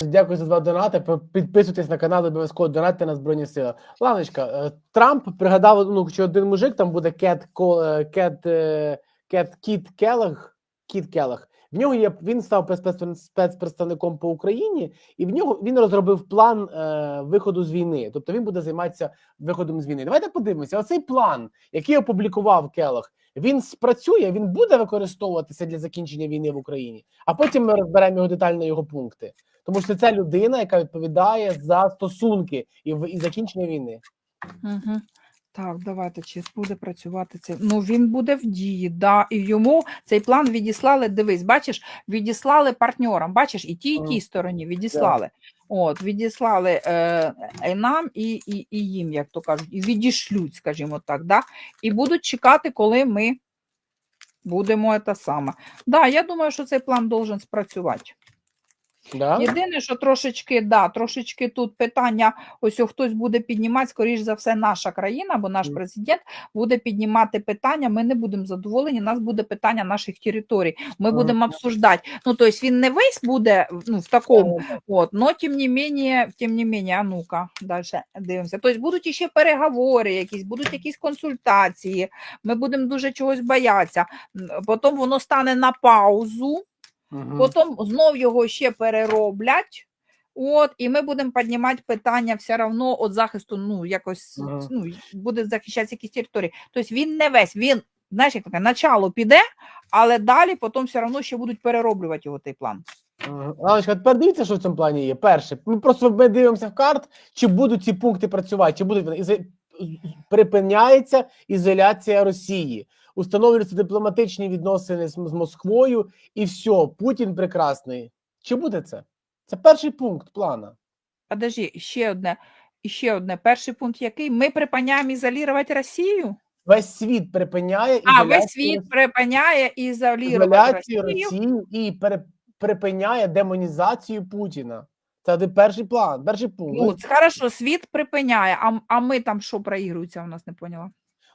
Дякую за два донати. Підписуйтесь на канал, обов'язково донатьте на Збройні Сили. Ланочка, е, Трамп пригадав, ну, що один мужик там буде Кет е, Кет е, Кет Кіт Келег. Кіт Келег. В нього є він став спец- спецпредставником по Україні, і в нього він розробив план е, виходу з війни. Тобто він буде займатися виходом з війни. Давайте подивимося. Оцей план, який опублікував Келег, він спрацює, він буде використовуватися для закінчення війни в Україні. А потім ми розберемо його детально його пункти. Тому що це людина, яка відповідає за стосунки і, в- і закінчення війни. Угу. Так, давайте чи буде працювати це. Ну він буде в дії, да, і йому цей план відіслали. Дивись, бачиш, відіслали партнерам. Бачиш, і тій, і тій стороні відіслали. От, відіслали е, і нам і, і, і їм, як то кажуть, і відішлють, скажімо так, да? і будуть чекати, коли ми будемо це саме. Да, я думаю, що цей план должен спрацювати. Да? Єдине, що трошечки, да, трошечки тут питання, ось хтось буде піднімати, скоріш за все, наша країна, бо наш президент буде піднімати питання. Ми не будемо задоволені. у Нас буде питання наших територій. Ми будемо обсуждати. Ну, тобто він не весь буде ну, в такому, от, но тим не менее, тим не менее, а ну-ка, далі дивимося. Тобто будуть іще переговори, якісь, будуть якісь консультації. Ми будемо дуже чогось боятися. Потім воно стане на паузу. Мгм. Потім знов його ще перероблять. От, і ми будемо піднімати питання все одно від захисту, ну, якось Мгм. ну, буде захищатися якісь території. Тобто він не весь, він, знаєш, як таке, начало піде, але далі потім все одно ще будуть перероблювати його той план. Галочка, тепер дивіться, що в цьому плані є. Перше, ми просто ми дивимося в карт, чи будуть ці пункти працювати, чи будуть припиняється ізоляція Росії, установлюються дипломатичні відносини з, з Москвою, і все, Путін прекрасний. Чи буде це? Це перший пункт плана. Подожди, ще одне, ще одне. Перший пункт який? Ми припиняємо ізолювати Росію? Весь світ припиняє А, весь світ припиняє ізоляцію Росію. Росії і пере, припиняє демонізацію Путіна. Це перший план, перший пункт. Ну, хорошо, світ припиняє, а, а ми там що проігрується, у нас не поняла.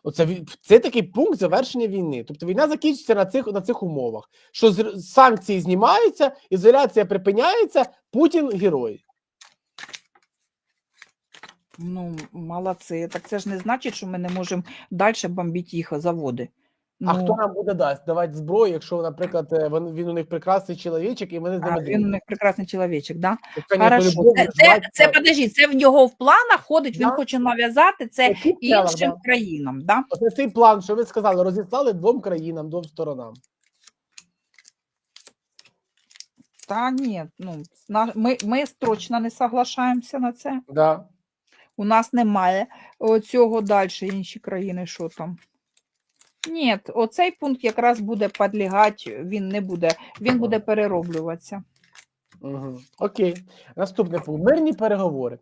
Оце це такий пункт завершення війни. Тобто війна закінчиться на цих на цих умовах. Що з- санкції знімаються, ізоляція припиняється, Путін герой. Ну, молодці. Так це ж не значить, що ми не можемо далі бомбити їх заводи. А ну, хто нам буде дасть давати зброю, якщо, наприклад, е, він, він у них прекрасний чоловічок, і вони з а, ними він у них прекрасний чоловічок, да? Тобто, Хорошо. Це, це, це, подожди, це в нього в планах ходить, він Да. хоче нав'язати це план, іншим да. країнам, да? Оце цей план, що ви сказали, розіслали двом країнам, двом сторонам. Та ні, ну, на- ми, ми точно не соглашаємося на це. Да. У нас немає цього далі, інші країни, що там. Ні, оцей пункт якраз буде підлягати, він не буде, він буде перероблюватися. Угу. Окей. Наступний пункт. Мирні переговори.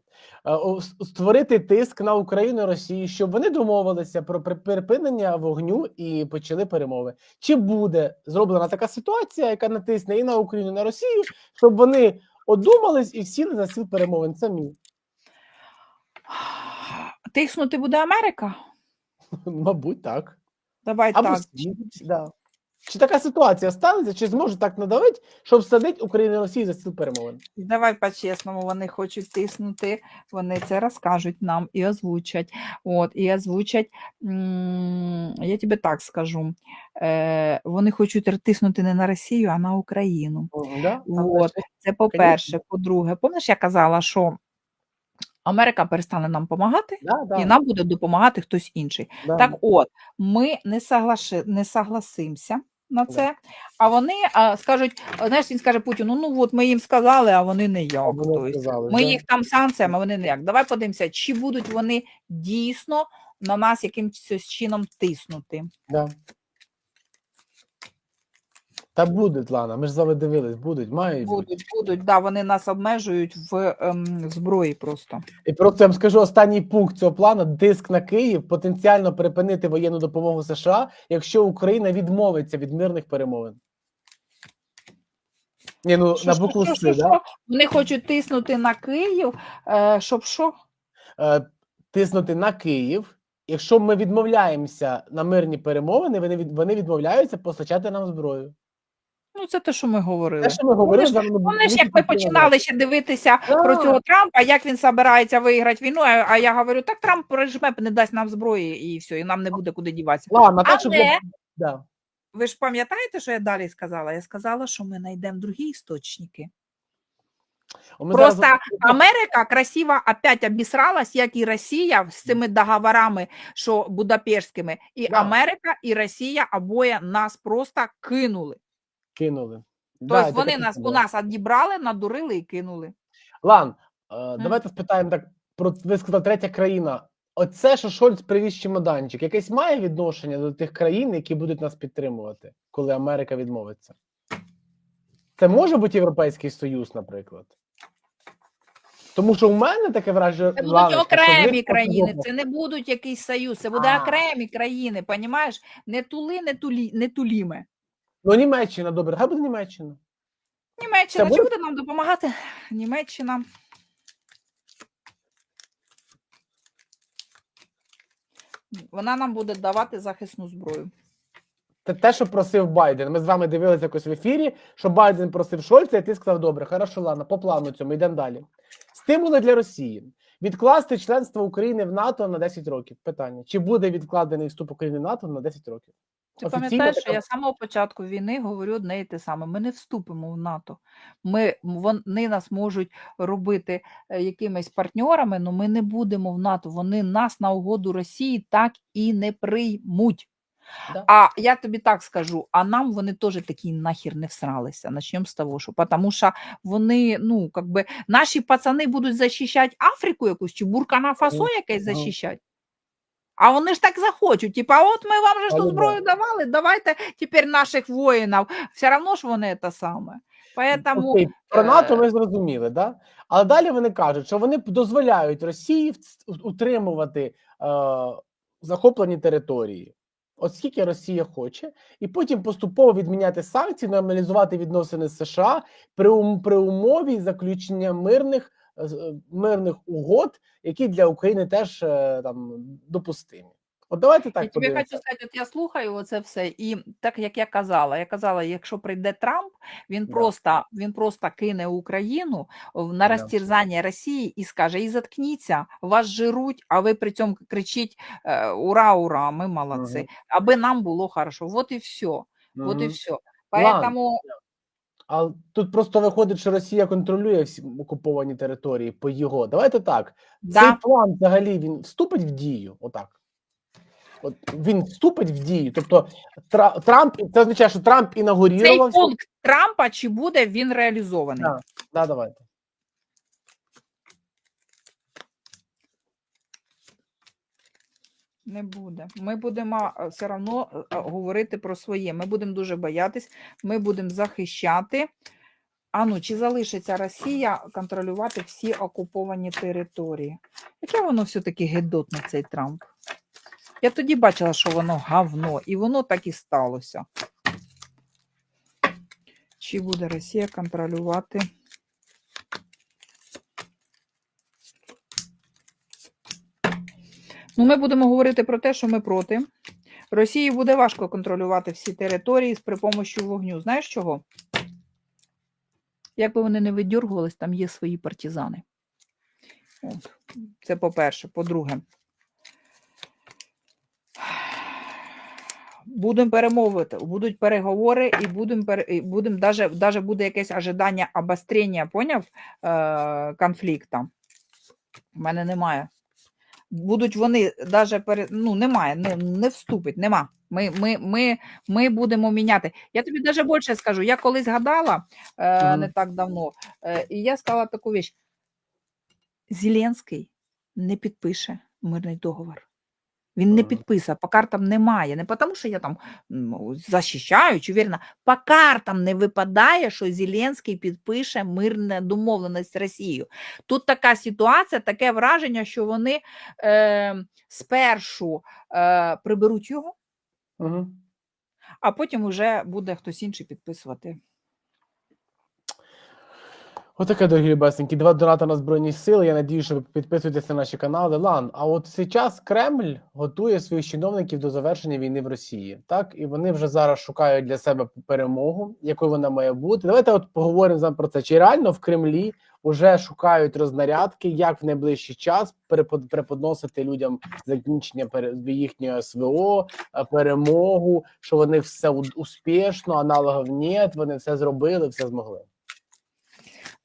Е, Створити тиск на Україну і Росію, щоб вони домовилися про припинення вогню і почали перемови. Чи буде зроблена така ситуація, яка натисне і на Україну, і на Росію, щоб вони одумались і сіли за стіл перемовин самі? Тиснути буде Америка? Мабуть, так. Давай Або так. світ, да. Чи така ситуація станеться, чи зможе так надавити, щоб садити Україну і Росію за стіл перемовин? Давай по-чесному, вони хочуть тиснути, вони це розкажуть нам і озвучать. От, і озвучать, я тобі так скажу, е, вони хочуть тиснути не на Росію, а на Україну. Да? От, це по-перше. По-друге, пам'ятаєш, я казала, що Америка перестане нам допомагати, Да, да, і нам буде допомагати хтось інший. да. Так от, ми не, соглаши, не согласимося на Да. це, а вони а, скажуть, знаєш, він скаже Путіну, ну от ми їм сказали, а вони не як. Вони Тобто, сказали, ми да. їх там санкціями, а вони не як. Давай подивимося, чи будуть вони дійсно на нас якимось чином тиснути. Да. Та будуть, Лана, ми ж з вами дивились, будуть, мають. бути. Будуть, будуть, да, вони нас обмежують в ем, зброї просто. І просто я вам скажу останній пункт цього плану: тиск на Київ потенціально припинити воєнну допомогу США, якщо Україна відмовиться від мирних перемовин. Ні, ну Що, на букву що, що, да? що? Вони хочуть тиснути на Київ, е, щоб що? Е, тиснути на Київ. Якщо ми відмовляємося на мирні перемовини, вони, вони відмовляються постачати нам зброю. Ну, це те, що ми говорили. Те, що ми говорили, Помниш, воно Помниш, буде як ми починали ще дивитися про цього Трампа, як він збирається виграти війну, а а я говорю, так Трамп прижме, не дасть нам зброї і все, і нам не буде куди діватися. Ладно, так, щоб... Да. Ви ж пам'ятаєте, що я далі сказала? Я сказала, що ми знайдемо другі істочники. Ми Просто зараз- Америка красиво опять обісралась, як і Росія з цими договорами, що Будапештськими, і Да. Америка, і Росія обоє нас просто кинули. Кинули. Тобто Да, вони нас у нас відібрали, надурили і кинули. Лан, е, давайте спитаємо так про ви сказали, третя країна. Оце, що Шольц привіз чемоданчик, якесь має відношення до тих країн, які будуть нас підтримувати, коли Америка відмовиться? Це може бути Європейський Союз, наприклад. Тому що у мене таке враження. Це будуть Ланочка, що окремі країни, це не будуть якийсь союз, це буде А. окремі країни, понімаєш? Не тули, не тулі, не туліме. Ну, Німеччина, добре, хай буде Німеччина. Німеччина Це чи буде- буде нам допомагати? Німеччина. Вона нам буде давати захисну зброю. Це те, що просив Байден. Ми з вами дивилися якось в ефірі, що Байден просив Шольца, і ти сказав, добре, хорошо, ладно, по плану цьому йдемо далі. Стимули для Росії. Відкласти членство України в НАТО на 10 років. Питання: чи буде відкладений вступ України в НАТО на 10 років? Ти Офіційно пам'ятаєш, що така- я з самого початку війни говорю одне і те саме: ми не вступимо в НАТО. Ми, вони нас можуть робити е, якимись партнерами, але ми не будемо в НАТО. Вони нас на угоду Росії так і не приймуть. Да. А я тобі так скажу, а нам вони теж такі нахер не всралися. Начнемо з того, що тому що вони, ну, как би, наші пацани будуть захищати Африку якусь чи Буркана Фасо якесь Мгм. захищати. А вони ж так захочуть. Типа, от ми вам же ж ту зброю давали, давайте тепер наших воїнів. Все одно ж вони те саме. Поэтому Окей, про НАТО е, ми зрозуміли, да? Але далі вони кажуть, що вони дозволяють Росії утримувати е, захоплені території. От скільки Росія хоче, і потім поступово відміняти санкції, нормалізувати відносини з США при, при умові заключення мирних, мирних угод, які для України теж е, там допустимі. От давайте так я тобі хочу сказати, от я слухаю оце все, і так як я казала, я казала, якщо прийде Трамп, він Да. просто він просто кине Україну на розтерзання Росії і скаже: і заткніться, вас жируть, а ви при цьому кричіть е, ура, ура, ми молодці, Мгм. аби нам було хорошо. Вот і все. Вот і все. Поэтому А тут просто виходить, що Росія контролює всі окуповані території по його. Давайте так. Цей план взагалі він вступить в дію. Отак. От він вступить в дію. Тобто Трамп це означає, що Трамп цей інаугурував. пункт Трампа чи буде він реалізований? Да. Да, давайте. Не буде. Ми будемо е, все одно е, говорити про своє. Ми будемо дуже боятись, ми будемо захищати. А ну, чи залишиться Росія контролювати всі окуповані території? Яке воно все-таки гидотне, цей Трамп? Я тоді бачила, що воно гавно, і воно так і сталося. Чи буде Росія контролювати? Ну, ми будемо говорити про те, що ми проти. Росії буде важко контролювати всі території при помощі вогню. Знаєш чого? Як би вони не видьоргувались, там є свої партизани. Це по-перше. По-друге, будемо перемовити, будуть переговори, і будемо і даже, даже буде якесь ожидання обострення, поняв? Е, конфлікту. У мене немає. Будуть вони даже пере... ну, немає, не, не вступить, нема. Ми, ми, ми, ми будемо міняти. Я тобі даже більше скажу. Я колись гадала е, не так давно, е, і я сказала таку віч: Зеленський не підпише мирний договор. Він не підписав, по картам немає. Не тому, що я там ну, захищаю чи вірна. По картам не випадає, що Зеленський підпише мирну домовленість з Росією. Тут така ситуація, таке враження, що вони е, спершу е, приберуть його, Угу. а потім вже буде хтось інший підписувати. Отаке, дорогі любесенькі, два донати на Збройні Сили. Я надію, що ви підписуєтесь на наші канали. Лан, а от зараз Кремль готує своїх чиновників до завершення війни в Росії. Так, і вони вже зараз шукають для себе перемогу, якою вона має бути. Давайте от поговоримо з вами про це. Чи реально в Кремлі вже шукають рознарядки, як в найближчий час преподносити людям закінчення їхнього СВО, е, перемогу, що вони все успішно, аналогів нет, вони все зробили, все змогли.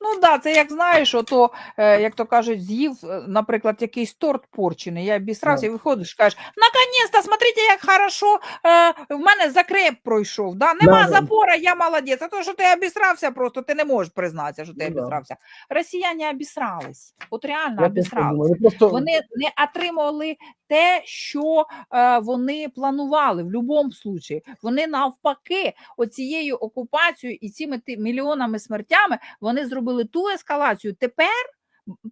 Ну да, це як знаєш, ото, е, як то кажуть, з'їв, е, наприклад, якийсь торт порчений, я обісрався, і виходиш, кажеш, наконець-то, смотрите, як хорошо, е, в мене закреп пройшов, да? нема Да, запора, я молодець, а то, що ти обісрався, просто ти не можеш признатися, що ти Ну обісрався. Росіяни обісрались, от реально обісрались. Просто Вони не отримували те, що е, вони планували в будь-якому случаї. Вони навпаки, оцією окупацією і цими мільйонами смертями вони зробили ту ескалацію. Тепер,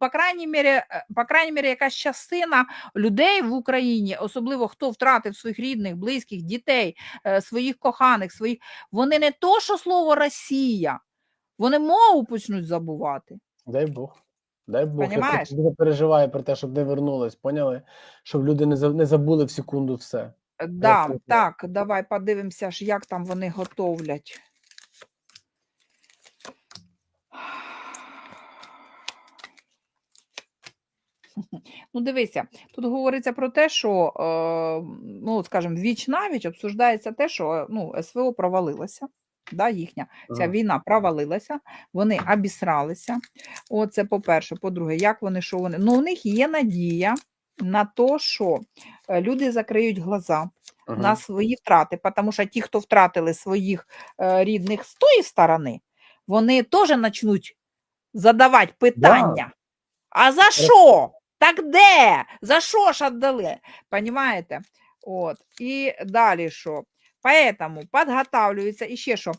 по крайній мірі, е, по крайній мірі, якась частина людей в Україні, особливо хто втратив своїх рідних, близьких, дітей, е, своїх коханих, своїх вони не то, що слово Росія, вони мову почнуть забувати. дай Бог. Дай Бог. Я дуже переживаю про те, щоб не вернулись, поняли? Щоб люди не за- не забули в секунду все. Е, Да, так, давай подивимося, ж, як там вони готовлять. Ну, дивися, тут говориться про те, що, е, ну, скажімо, віч навіч обсуждається те, що ну, СВО провалилося. Да, їхня ця Ага. війна провалилася, вони обісралися. Оце по-перше. По-друге, як вони, що вони. Ну, у них є надія на те, що е, люди закриють глаза Ага. на свої втрати, тому що ті, хто втратили своїх е, рідних з тої сторони, вони теж почнуть задавати питання. А за що? Так де? За що ж віддали? Понімаєте? От. І далі що? Поэтому підготовлюються і ще що.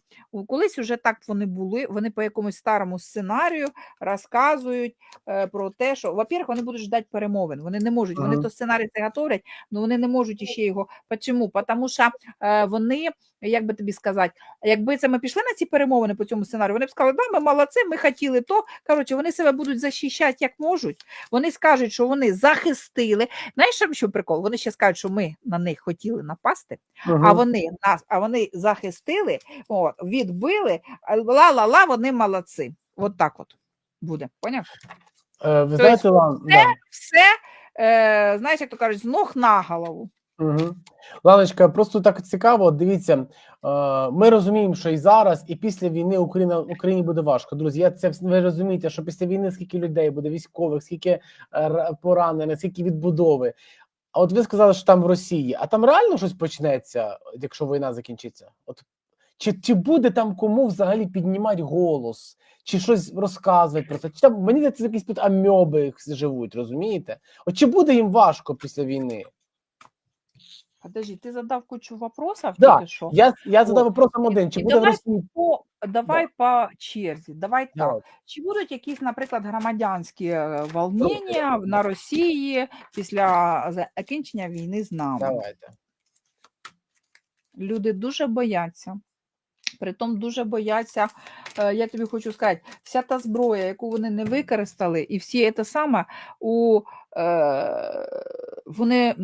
Колись вже так вони були, вони по якомусь старому сценарію розказують е, про те, що, во-первых, вони будуть ждати перемовин. Вони не можуть, вони Мгм. то сценарій це готовлять, але вони не можуть іще його. Чому? Тому що е, вони, як би тобі сказати, якби це ми пішли на ці перемовини по цьому сценарію, вони б сказали, да, ми молодці, ми хотіли то. Коротше, вони себе будуть захищати як можуть. Вони скажуть, що вони захистили. Знаєш, що- прикол? Вони ще скажуть, що ми на них хотіли напасти, а вони нас, а вони захистили, от, відбили, ла-ла-ла, вони молодці. От так от буде. Поняв? Е, Ви знаєте, есть Лан, це- Все, е, знаєш, як то кажуть, з ног на голову. Угу. Ланочка, просто так цікаво. Дивіться, е, ми розуміємо, що і зараз, і після війни Україна Україні буде важко. Друзі, я це ви розумієте, що після війни скільки людей буде, військових, скільки е, поранених, скільки відбудови. А от ви сказали, що там в Росії, а там реально щось почнеться, якщо війна закінчиться? От чи, чи буде там кому взагалі піднімати голос, чи щось розказувати про це? Чи там мені здається, якісь тут амьоби живуть, розумієте? От чи буде їм важко після війни? Подожди, ти задав кучу вопросів, Да, що? Я, я задав О, вопросом один: чи і буде в давай Росії? По, давай по черзі, давай так. Давай. Чи будуть якісь, наприклад, громадянські е, волнення на Росії після закінчення війни з нами? Давайте. Люди дуже бояться. Притом дуже бояться, е, я тобі хочу сказати, вся та зброя, яку вони не використали, і всі це саме у е, вони,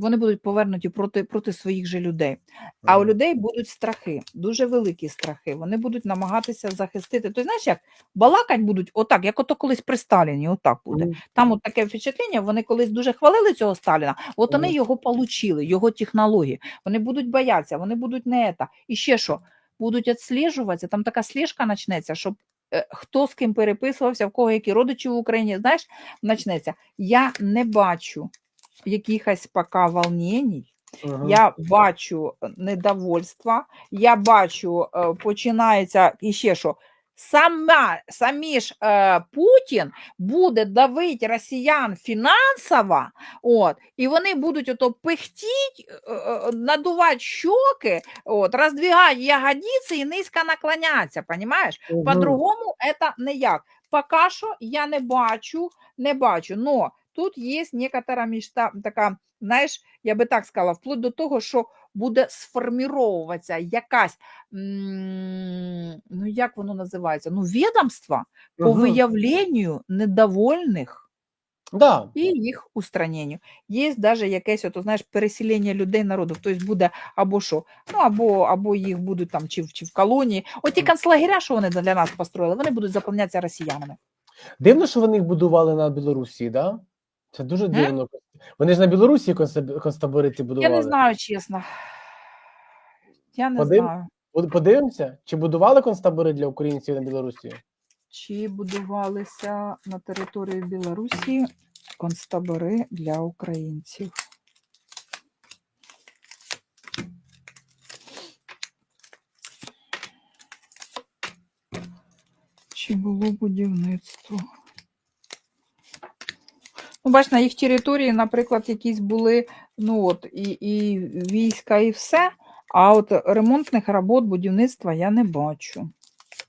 вони будуть повернуті проти, проти своїх же людей. А у людей будуть страхи, дуже великі страхи. Вони будуть намагатися захистити. Ти знаєш, як балакать будуть отак, як ото колись при Сталіні, отак буде. Там от таке впечатлення, вони колись дуже хвалили цього Сталіна, от вони його получили, його технології. Вони будуть боятися, вони будуть не ета. І ще що, будуть відслежуватися, там така сліжка почнеться, щоб е, хто з ким переписувався, в кого які родичі в Україні, знаєш, почнеться. Я не бачу якихось поки волнень, Ага. я бачу недовольство, недовольства, я бачу, е, починається і ще що. Сама, самі ж е, Путін буде давити росіян фінансово, от, і вони будуть ото пихтіть, е, е, надувати щоки, от, роздвигати ягодиці і низько наклонятися, понімаєш? Угу. По-другому це ніяк. Поки що я не бачу, не бачу. Но тут є некотора мечта, така, знаєш, я би так сказала, вплоть до того, що буде сформіровуватися якась, ну як воно називається? Ну, відомство по виявленню недовольних Да. і їх устраненню. Є навіть якесь, ото, знаєш, переселення людей народу. Тобто буде або що, ну або, або їх будуть там чи, в- чи в колонії. От ті концлагеря, що вони для нас построїли, вони будуть заповнятися росіянами. Дивно, що вони їх будували на Білорусі, да? Це дуже дивно. Вони ж на Білорусі концтаб- концтабори ці будували. Я не знаю, чесно. Я не Подив- знаю, Подивимося, чи будували концтабори для українців на Білорусі? чи будувалися на території Білорусі концтабори для українців. Чи було будівництво? Ну, бач, на їх території, наприклад, якісь були ну от, і, і війська, і все. А от ремонтних робот будівництва я не бачу.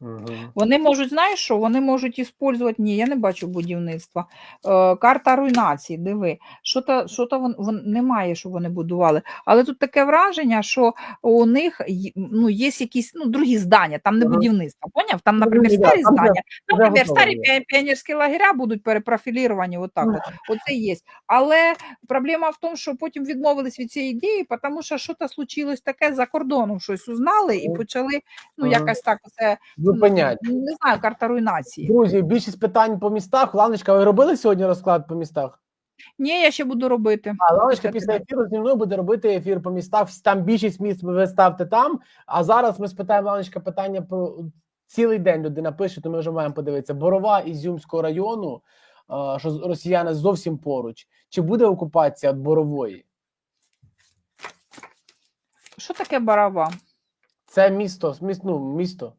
Угу. Вони можуть, знаєш що, вони можуть іспользувати, ні, я не бачу будівництва. Е, карта руйнації, диви, що то, що то вон, вон, немає, що вони будували. Але тут таке враження, що у них ну, є якісь ну, другі здання, там не Ага. будівництво, поняв? Там, Ну, наприклад, старі там здання, вже наприклад, старі піонерські лагеря будуть перепрофіліровані, отак от. Оце є. Але проблема в тому, що потім відмовились від цієї ідеї, тому що щось случилось таке за кордоном, щось узнали і почали ну, якось так це Зупинять. Ну, Не знаю, карта руйнації. Друзі, більшість питань по містах. Ланочка, ви робили сьогодні розклад по містах? Ні, я ще буду робити. А Ланочка Після після ефіру зі мною буде робити ефір по містах. Там більшість міст ви ставте там. А зараз ми спитаємо Ланочка питання про цілий день. Людина пише, то ми вже маємо подивитися. Борова Ізюмського району, що росіяни зовсім поруч. Чи буде окупація від борової? Що таке барава? Це місто, міс- ну, місто.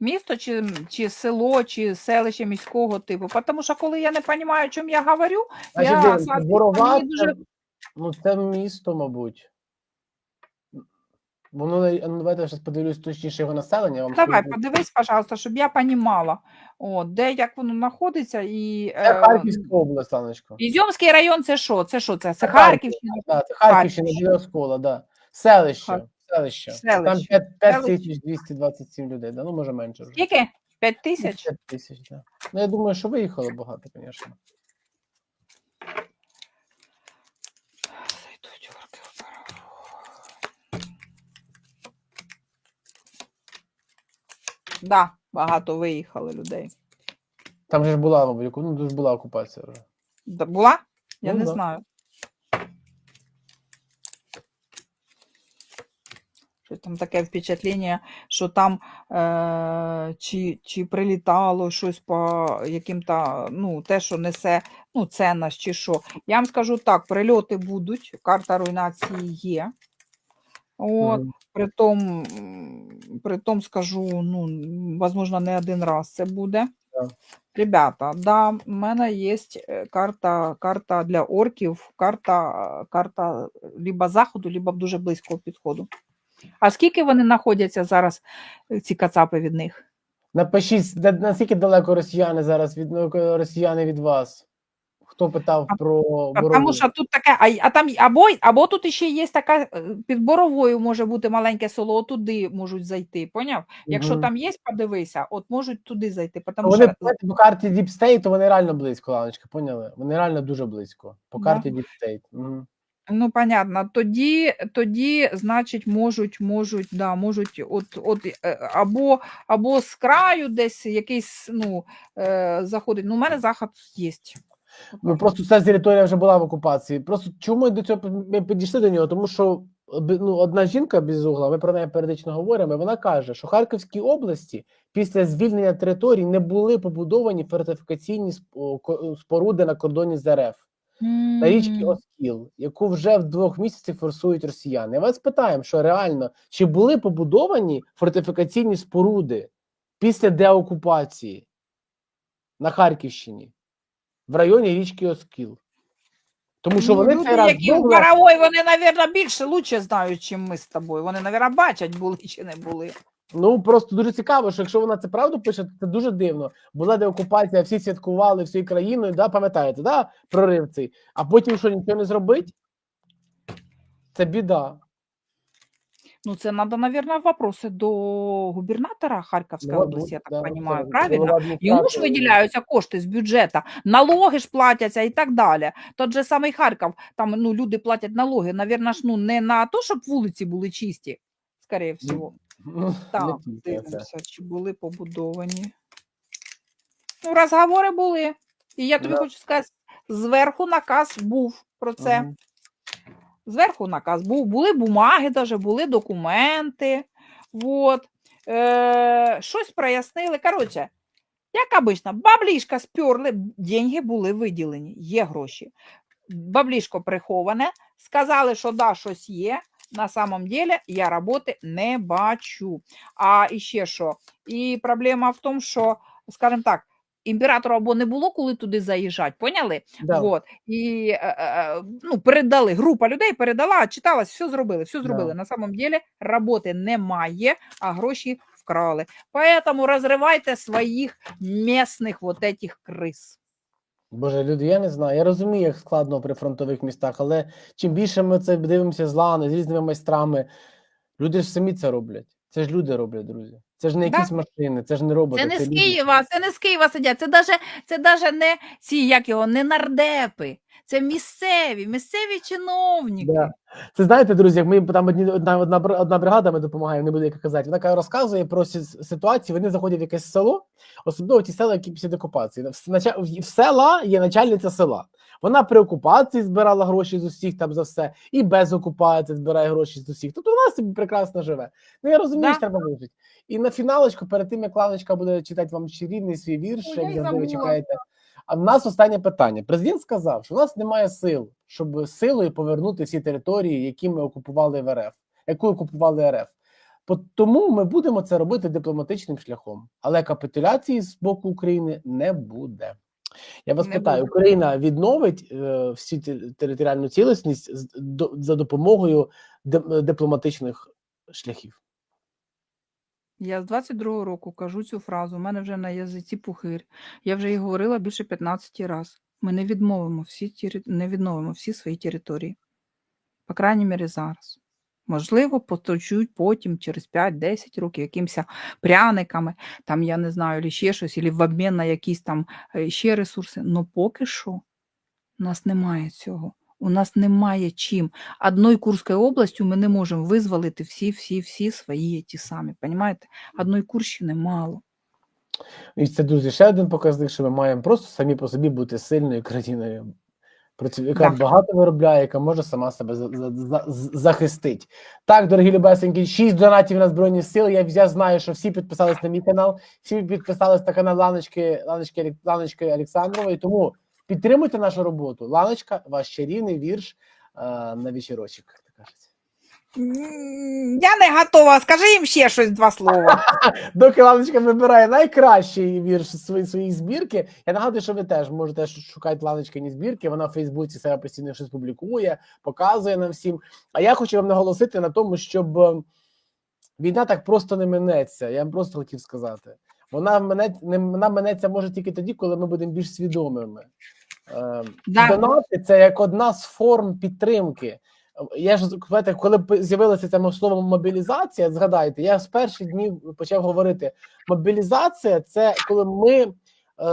Місто чи, чи село, чи селище міського типу. Тому що коли я не розумію, о чому я говорю, Значить, я соответственно, Борова, мені дуже це, ну це місто, мабуть. Воно ну, давайте я зараз подивлюсь точніше його населення. я Вам Давай, скажу. подивись, пожалуйста, щоб я розуміла, де як воно знаходиться. І, Це е, Харківська область, Ланочко. Ізюмський район це що? Це що? Це, це Харків. Харківщина. Да, це Харківщина, біля Оскола, да. Селище. Хар- Селище. Там Селище. 5, Селище. 5227 людей, да? ну може менше вже. Скільки? П'ять тисяч? 5 тисяч, да. Ну, я думаю, що виїхало багато, звісно. Борову. Да, багато виїхали людей. Там же ж була, мабуть, ну, дуже була окупація вже. Да, була? Я Ну, не да. знаю. Там таке впечатлення, що там е, чи, чи прилітало щось по яким-то, ну, те, що несе ну, ценність, чи що. Я вам скажу так: прильоти будуть, карта руйнації є. От. Притом, притом скажу, ну, возможно, не один раз це буде. Да. Ребята, да, в мене є карта, карта для орків, карта, карта либо заходу, либо дуже близького підходу. А скільки вони знаходяться зараз, е, ці кацапи від них? Напишіть, наскільки далеко росіяни зараз від ну, росіяни від вас? Хто питав А- про Тому що тут таке, а, а там або, або тут ще є така е, під боровою може бути маленьке село, туди можуть зайти. Поняв? Якщо Мгм. там є, подивися, от можуть туди зайти. Тому Вони що по карті Deep State, то вони реально близько, Ланочка, поняли? Вони реально дуже близько. По карті Deep State. Мгм. Ну, понятно. Тоді, тоді, значить, можуть, можуть, да, можуть, от, от е, або, або з краю десь якийсь, ну, е, заходить. Ну, у мене захід є. Ну просто ця територія вже була в окупації. Просто чому ми до цього ми підійшли до нього? Тому що ну, одна жінка без угла, ми про неї періодично говоримо. і Вона каже, що в Харківській області після звільнення територій не були побудовані фортифікаційні сп- споруди на кордоні з РФ на річці Оскіл, яку вже в двох місяцях форсують росіяни. Вас питаємо, що реально чи були побудовані фортифікаційні споруди після деокупації на Харківщині в районі річки Оскіл? Тому що Ну, вони люди, раз які в Боровой, вони, мабуть, більше лучше знають, чим ми з тобою. Вони, мабуть, бачать, були чи не були. Ну просто дуже цікаво, що якщо вона це правду пише, то це дуже дивно. Була деокупація, всі святкували всією країною, да, пам'ятаєте, да, прорив цей, а потім що нічого не зробить? Це біда. Ну, це надо, наверное, вопроси до губернатора Харківської області, я так розумію, правильно? Йому ж виділяються кошти з бюджету, налоги ж платяться і так далі. Тот же самий Харків, там ну, люди платять налоги, навірно ж, ну, не на те, щоб вулиці були чисті, скоріше всього. Ну, Так, дивимося, чи були побудовані. Ну, розговори були. І я тобі Да. хочу сказати, зверху наказ був про це. Мгм. Зверху наказ був, були бумаги, даже, були документи. Вот. Е, щось прояснили. Коротше, як обично, баблішка сперли, деньги були виділені, є гроші. Баблішко приховане, сказали, що да, щось є. На самом деле я роботи не бачу. А іще що? І проблема в тому, що, скажімо так, імператору або не було коли туди заїжджати, поняли? Да. Вот. І е, е, ну, передали, група людей передала, читалась, все зробили, все Да. зробили. На самом деле роботи немає, а гроші вкрали. Поэтому розривайте своїх місних вот этих крис. Боже, люди, я не знаю. Я розумію, як складно при фронтових містах, але чим більше ми це дивимося з лани, з різними майстрами, люди ж самі це роблять. Це ж люди роблять, друзі. Це ж не якісь якісь машини, це ж не роботи. Це не з люди. Києва, це не з Києва сидять. Це даже, це даже не ці, як його, не нардепи. Це місцеві, місцеві чиновники. Да. Це знаєте, друзі, як ми там одні, одна, одна, одна бригада ми допомагає, не буду як казати. Вона розказує про ситуацію. Вони заходять в якесь село, особливо ті села, які після окупації. В, села є начальниця села. Вона при окупації збирала гроші з усіх там за все, і без окупації збирає гроші з усіх. Тобто вона собі прекрасно живе. Ну я розумію, Да. що треба вижити. І на фіналочку, перед тим як Ланочка буде читати вам чарівний свій вірш, як завжди ви чекаєте. А в нас останнє питання. Президент сказав, що у нас немає сил, щоб силою повернути всі території, які ми окупували в РФ, яку окупували РФ. Тому ми будемо це робити дипломатичним шляхом, але капітуляції з боку України не буде. Я вас Не питаю, буде. Україна відновить е, всі територіальну цілісність з- до- за допомогою ди- дипломатичних шляхів. Я з 22-го року кажу цю фразу. У мене вже на язиці пухир. Я вже її говорила більше 15 разів. Ми не відмовимо всі тері- не відновимо всі свої території. По крайній мірі, зараз. Можливо, поточують потім, через 5-10 років, якимось пряниками, там, я не знаю, або ще щось, або в обмін на якісь там е, ще ресурси. Ну поки що у нас немає цього. У нас немає чим. Одною Курською областю ми не можемо визволити всі, всі, всі свої ті самі. Понімаєте? Одної Курщини мало. І це друзі, ще один показник, що ми маємо просто самі по собі бути сильною країною, яка Да. багато виробляє, яка може сама себе за, за, за, захистить. Так, дорогі любесенькі, 6 донатів на Збройні Сили. Я, я знаю, що всі підписались на мій канал, всі підписались на канал Ланочки, Ланочки, Ланочки Олександрової. Тому підтримуйте нашу роботу. Ланочка, ваш чарівний вірш е, на вечірочок. так кажеться. Я не готова. Скажи їм ще щось два слова. Доки Ланочка вибирає найкращий вірш з свої, своїх збірки. Я нагадую, що ви теж можете шукати Ланочкині збірки. Вона в Фейсбуці себе постійно щось публікує, показує нам всім. А я хочу вам наголосити на тому, щоб е, війна так просто не минеться. Я вам просто хотів сказати. Вона мене не вона минеться може тільки тоді, коли ми будемо більш свідомими. Е, Да. Донати це як одна з форм підтримки. Я ж знаєте, коли з'явилося це слово мобілізація, згадайте, я з перших днів почав говорити: мобілізація це коли ми е,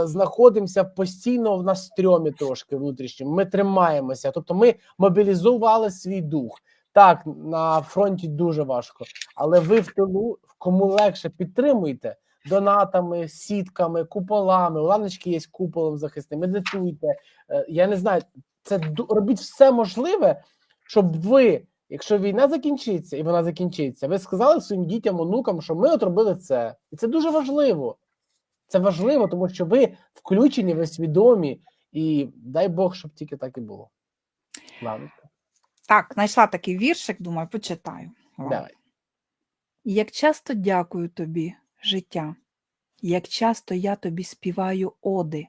знаходимося постійно в нас стрьомі трошки внутрішньому. Ми тримаємося, тобто ми мобілізували свій дух. Так, на фронті дуже важко, але ви в тилу, кому легше підтримуйте донатами, сітками, куполами. У Ланочки є куполом захисним. Медитуйте. Е, Я не знаю, це робіть все можливе, щоб ви, якщо війна закінчиться і вона закінчиться, ви сказали своїм дітям, онукам, що ми от робили це, і це дуже важливо. Це важливо, тому що ви включені, ви свідомі, і дай Бог, щоб тільки так і було. Ланочка, Так, знайшла такий віршик, думаю, почитаю. Давай. Як часто дякую тобі, життя, як часто я тобі співаю оди,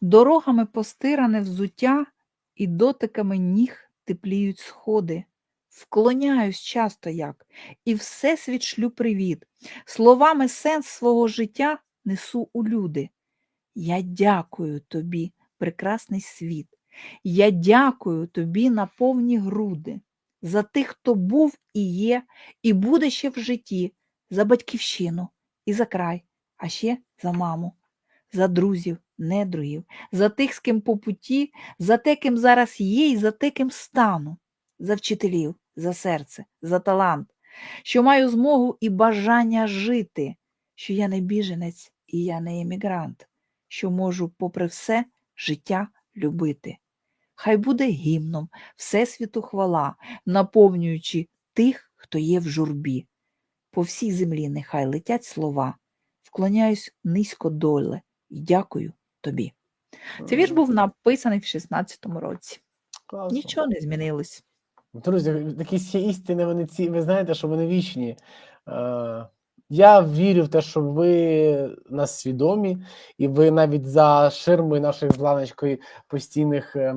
дорогами постиране взуття і дотиками ніг тепліють сходи. Вклоняюсь часто як, і всесвіт шлю привіт, словами сенс свого життя несу у люди. Я дякую тобі, прекрасний світ. Я дякую тобі на повні груди. за тих, хто був і є, і буде ще в житті, за батьківщину і за край, а ще за маму, за друзів, недругів, за тих, з ким по путі, за те, ким зараз є, і за те, ким стану, за вчителів, за серце, за талант, що маю змогу і бажання жити, що я не біженець і я не емігрант, що можу, попри все, життя любити. Хай буде гімном Всесвіту хвала, наповнюючи тих, хто є в журбі. По всій землі нехай летять слова. Вклоняюсь низько доле і дякую тобі. Цей вірш був написаний в 16-му році. Класно. Нічого не змінилось. Друзі, такі всі істини, вони ці, ви знаєте, що вони вічні. Я вірю в те, що ви нас свідомі, і ви навіть за ширмою нашої з Ланочкою постійних е,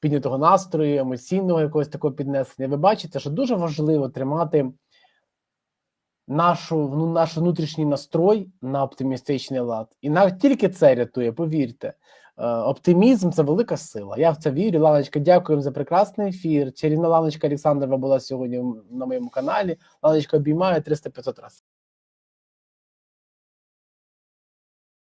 піднятого настрою, емоційного якогось такого піднесення. Ви бачите, що дуже важливо тримати нашу, ну, наш внутрішній настрой на оптимістичний лад. І навіть тільки це рятує, повірте. Е, Оптимізм це велика сила. Я в це вірю. Ланочка, дякуємо за прекрасний ефір. Чарівна Ланочка Олександрова була сьогодні на моєму каналі. Ланочка обіймає 300-500 разів.